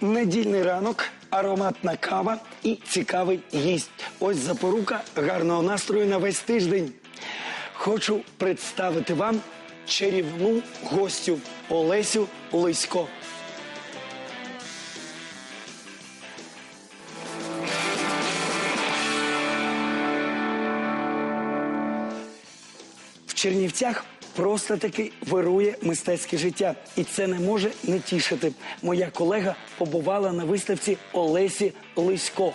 Недільний ранок, ароматна кава і цікавий гість. Ось запорука гарного настрою на весь тиждень. Хочу представити вам чарівну гостю Олесю Лисько. В Чернівцях просто таки вирує мистецьке життя, і це не може не тішити. Моя колега побувала на виставці Олесі Лисько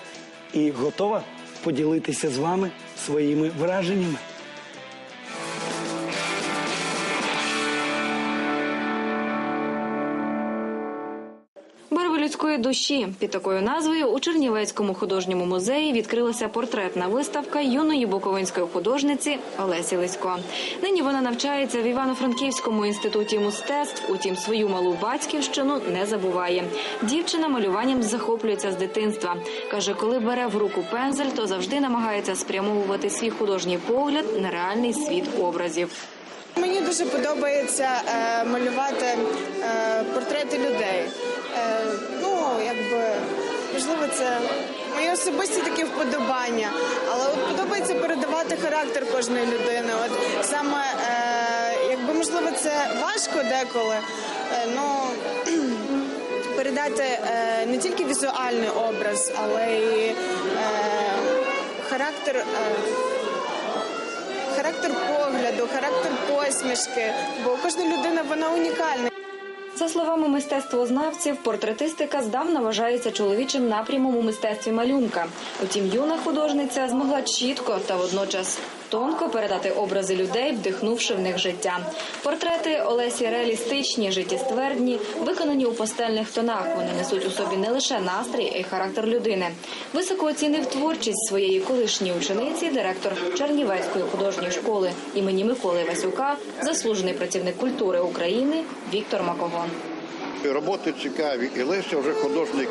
і готова поділитися з вами своїми враженнями. Людської душі під такою назвою у Чернівецькому художньому музеї відкрилася портретна виставка юної буковинської художниці Олесі Лисько. Нині вона навчається в Івано-Франківському інституті мистецтв. Утім, свою малу батьківщину не забуває. Дівчина малюванням захоплюється з дитинства. каже, коли бере в руку пензель, то завжди намагається спрямовувати свій художній погляд на реальний світ образів. Мені дуже подобається е, малювати е, портрети людей. Можливо, це мої особисті такі вподобання, але от подобається передавати характер кожної людини. От саме, е, якби можливо, це важко деколи. Е, ну, передати е, не тільки візуальний образ, але й е, характер. Е, характер погляду, характер посмішки, бо кожна людина вона унікальна. За словами мистецтвознавців, портретистика здавна вважається чоловічим напрямом у мистецтві малюнка. Утім, юна художниця змогла чітко та водночас тонко передати образи людей, вдихнувши в них життя. Портрети Олесі реалістичні, життєствердні, виконані у пастельних тонах. Вони несуть у собі не лише настрій, а й характер людини. Високо оцінив творчість своєї колишньої учениці, директор Чернівецької художньої школи імені Миколи Васюка, заслужений працівник культури України Віктор Макогон. Роботи цікаві, і Леся вже художник,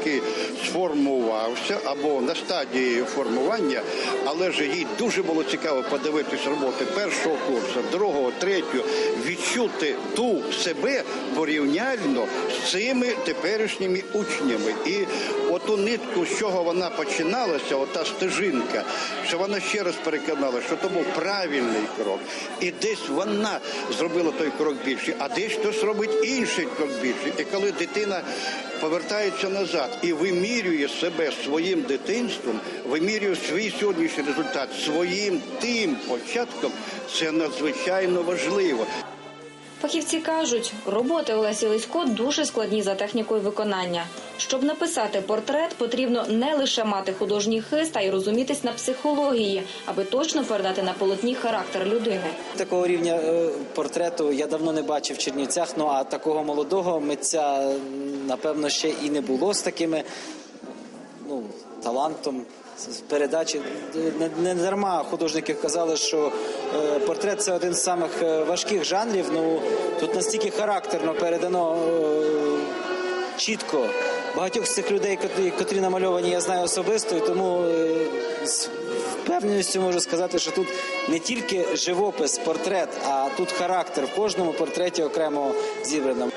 сформувався або на стадії формування, але ж їй дуже було цікаво подивитись роботи першого курсу, другого, третього, відчути ту себе порівняльно з цими теперішніми учнями. І оту нитку, з чого вона починалася, ота стежинка, що вона ще раз переконала, що то був правильний крок. І десь вона зробила той крок більший, а десь хтось робить інший крок більший. Коли дитина повертається назад і вимірює себе своїм дитинством, вимірює свій сьогоднішній результат своїм тим початком, це надзвичайно важливо. Фахівці кажуть, роботи Олесі Лисько дуже складні за технікою виконання. Щоб написати портрет, потрібно не лише мати художній хист, а й розумітись на психології, аби точно передати на полотні характер людини. Такого рівня е, портрету я давно не бачив в Чернівцях. Ну а такого молодого митця напевно ще і не було з такими ну, талантом. передачі не, дарма художники казали, що е, портрет це один з самих е, важких жанрів. Ну тут настільки характерно передано е, чітко. Багатьох з цих людей, котрі, намальовані, я знаю особисто, і тому з впевненістю можу сказати, що тут не тільки живопис, портрет, а тут характер в кожному портреті окремо зібрано.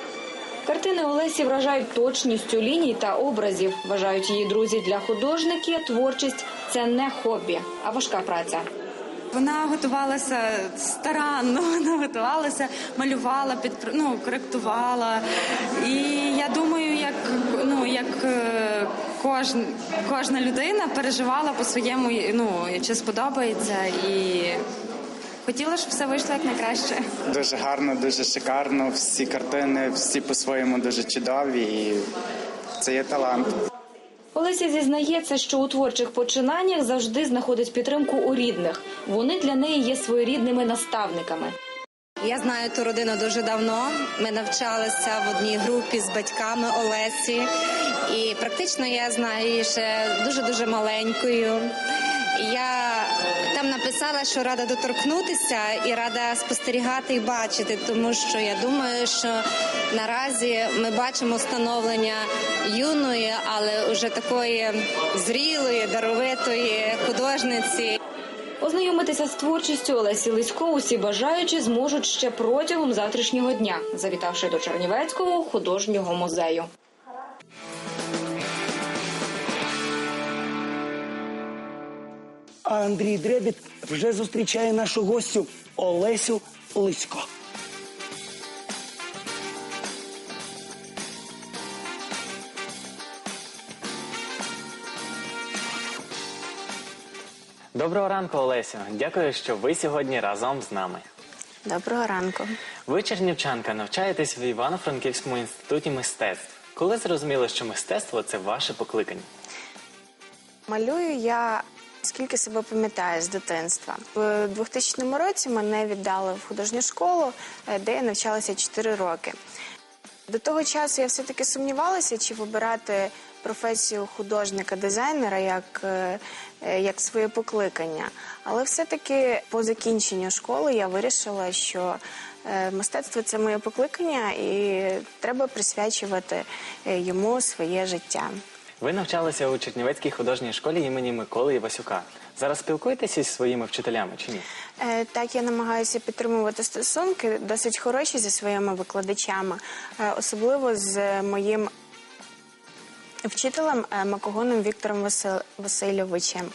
Картини Олесі вражають точністю ліній та образів. Вважають її друзі для художників. Творчість це не хобі, а важка праця. Вона готувалася старанно, вона готувалася, малювала, під ну, коректувала. І я думаю, як ну як е, кожн, кожна людина переживала по своєму, ну чи сподобається, і хотіла, щоб все вийшло як найкраще. Дуже гарно, дуже шикарно. Всі картини, всі по-своєму дуже чудові. І це є талант. Олеся зізнається, що у творчих починаннях завжди знаходить підтримку у рідних. Вони для неї є своєрідними наставниками. Я знаю ту родину дуже давно. Ми навчалися в одній групі з батьками Олесі, і практично я знаю її ще дуже дуже маленькою. Я написала, що рада доторкнутися і рада спостерігати і бачити, тому що я думаю, що наразі ми бачимо становлення юної, але вже такої зрілої, даровитої художниці. Ознайомитися з творчістю Олесі Лисько усі бажаючі зможуть ще протягом завтрашнього дня, завітавши до Чернівецького художнього музею. А Андрій Дребіт вже зустрічає нашу гостю Олесю Лисько. Доброго ранку, Олесю. Дякую, що ви сьогодні разом з нами. Доброго ранку. Ви чернівчанка, навчаєтесь в Івано-Франківському інституті мистецтв. Коли зрозуміли, що мистецтво це ваше покликання? Малюю я скільки себе пам'ятаю з дитинства. В 2000 році мене віддали в художню школу, е, де я навчалася 4 роки. До того часу я все-таки сумнівалася, чи вибирати професію художника-дизайнера як, е, е, як своє покликання. Але все-таки по закінченню школи я вирішила, що мистецтво це моє покликання, і треба присвячувати йому своє життя. Ви навчалися у Чернівецькій художній школі імені Миколи Івасюка. Зараз спілкуєтеся зі своїми вчителями чи ні? Е, Так, я намагаюся підтримувати стосунки досить хороші зі своїми викладачами, е, особливо з моїм вчителем е, Макогоном Віктором Васил- Васильовичем.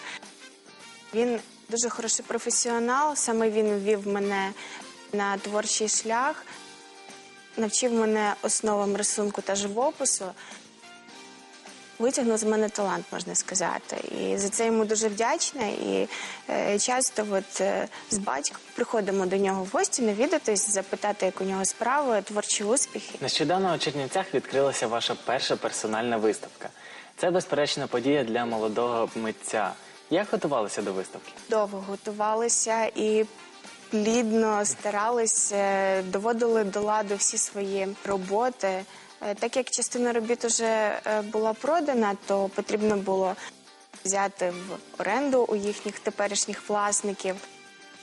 Він дуже хороший професіонал, саме він ввів мене на творчий шлях, навчив мене основам рисунку та живопису. Витягнув з мене талант, можна сказати. І за це йому дуже вдячна. І е, часто от, е, з батьком приходимо до нього в гості навідатись, запитати, як у нього справи, творчі успіхи. Нещодавно у Чернівцях відкрилася ваша перша персональна виставка. Це безперечна подія для молодого митця. Як готувалися до виставки? Довго готувалися і плідно старалися, доводили до ладу всі свої роботи. Е, Так як частина робіт вже е, була продана, то потрібно було взяти в оренду у їхніх теперішніх власників.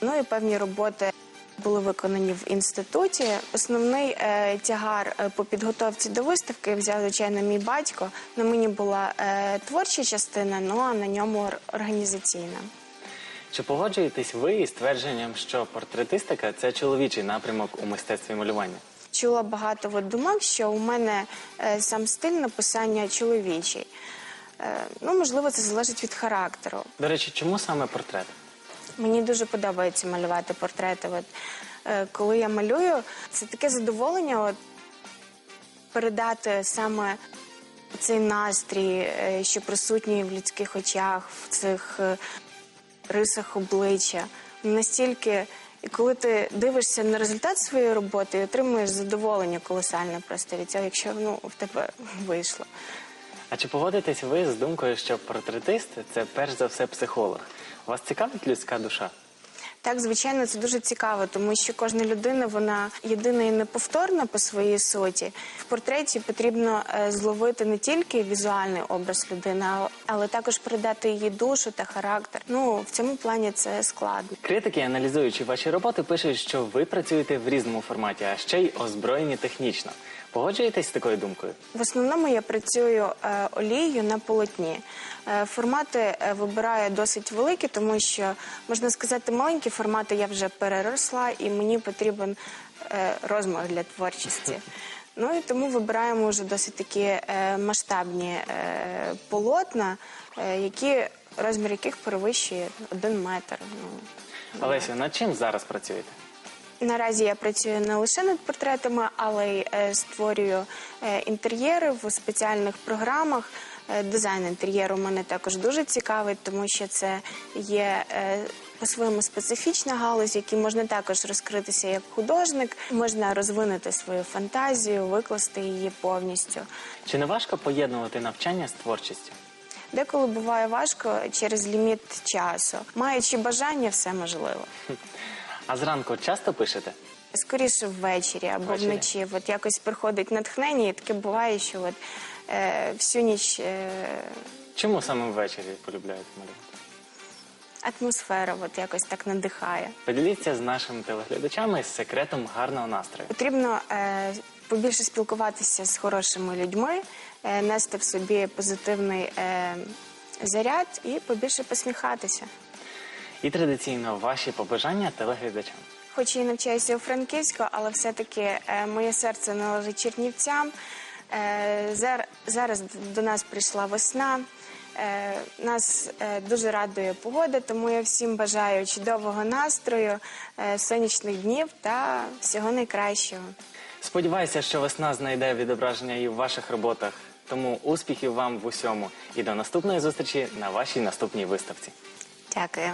Ну і певні роботи були виконані в інституті. Основний е, тягар по підготовці до виставки взяв, звичайно, мій батько. На мені була творча частина, ну а на ньому організаційна. Чи погоджуєтесь ви із твердженням, що портретистика це чоловічий напрямок у мистецтві малювання? Чула багато от думок, що у мене е, сам стиль написання чоловічий. Е, ну, можливо, це залежить від характеру. До речі, чому саме портрет? Мені дуже подобається малювати портрети. От, е, коли я малюю, це таке задоволення от, передати саме цей настрій, е, що присутній в людських очах, в цих е, рисах обличчя. Настільки, і коли ти дивишся на результат своєї роботи отримуєш задоволення колосальне просто від цього, якщо ну, в тебе вийшло. А чи погодитесь ви з думкою, що портретист це перш за все психолог? Вас цікавить людська душа? Так, звичайно, це дуже цікаво, тому що кожна людина вона єдина і неповторна по своїй суті. В портреті потрібно е, зловити не тільки візуальний образ людини, але також передати її душу та характер. Ну в цьому плані це складно. Критики, аналізуючи ваші роботи, пишуть, що ви працюєте в різному форматі, а ще й озброєні технічно. Погоджуєтесь з такою думкою? В основному я працюю е, олією на полотні. Е, формати е, вибираю досить великі, тому що можна сказати, маленькі формати я вже переросла, і мені потрібен е, розмах для творчості. Ну і тому вибираємо вже досить такі е, масштабні е, полотна, е, які розмір яких перевищує один метр. Ну, Олесю, над чим зараз працюєте? Наразі я працюю не лише над портретами, але й е, створюю е, інтер'єри в спеціальних програмах. Е, Дизайн інтер'єру мене також дуже цікавить, тому що це є по-своєму специфічна галузь, в якій можна також розкритися як художник, можна розвинути свою фантазію, викласти її повністю. Чи не важко поєднувати навчання з творчістю? Деколи буває важко через ліміт часу. Маючи бажання, все можливо. А зранку часто пишете? Скоріше ввечері або Ввечері. вночі. От якось приходить натхнення, і таке буває, що от, е, всю ніч е, Чому саме ввечері полюбляєте малювати? атмосфера от якось так надихає. Поділіться з нашими телеглядачами з секретом гарного настрою. Потрібно е, побільше спілкуватися з хорошими людьми, е, нести в собі позитивний е, заряд і побільше посміхатися. І традиційно ваші побажання телеглядачам. Хоч і навчаюся у Франківську, але все-таки е, моє серце належить Чернівцям. Е, зар- зараз до нас прийшла весна. Е, Нас дуже радує погода, тому я всім бажаю чудового настрою, сонячних днів та всього найкращого. Сподіваюся, що весна знайде відображення і в ваших роботах. Тому успіхів вам в усьому і до наступної зустрічі на вашій наступній виставці. Дякую.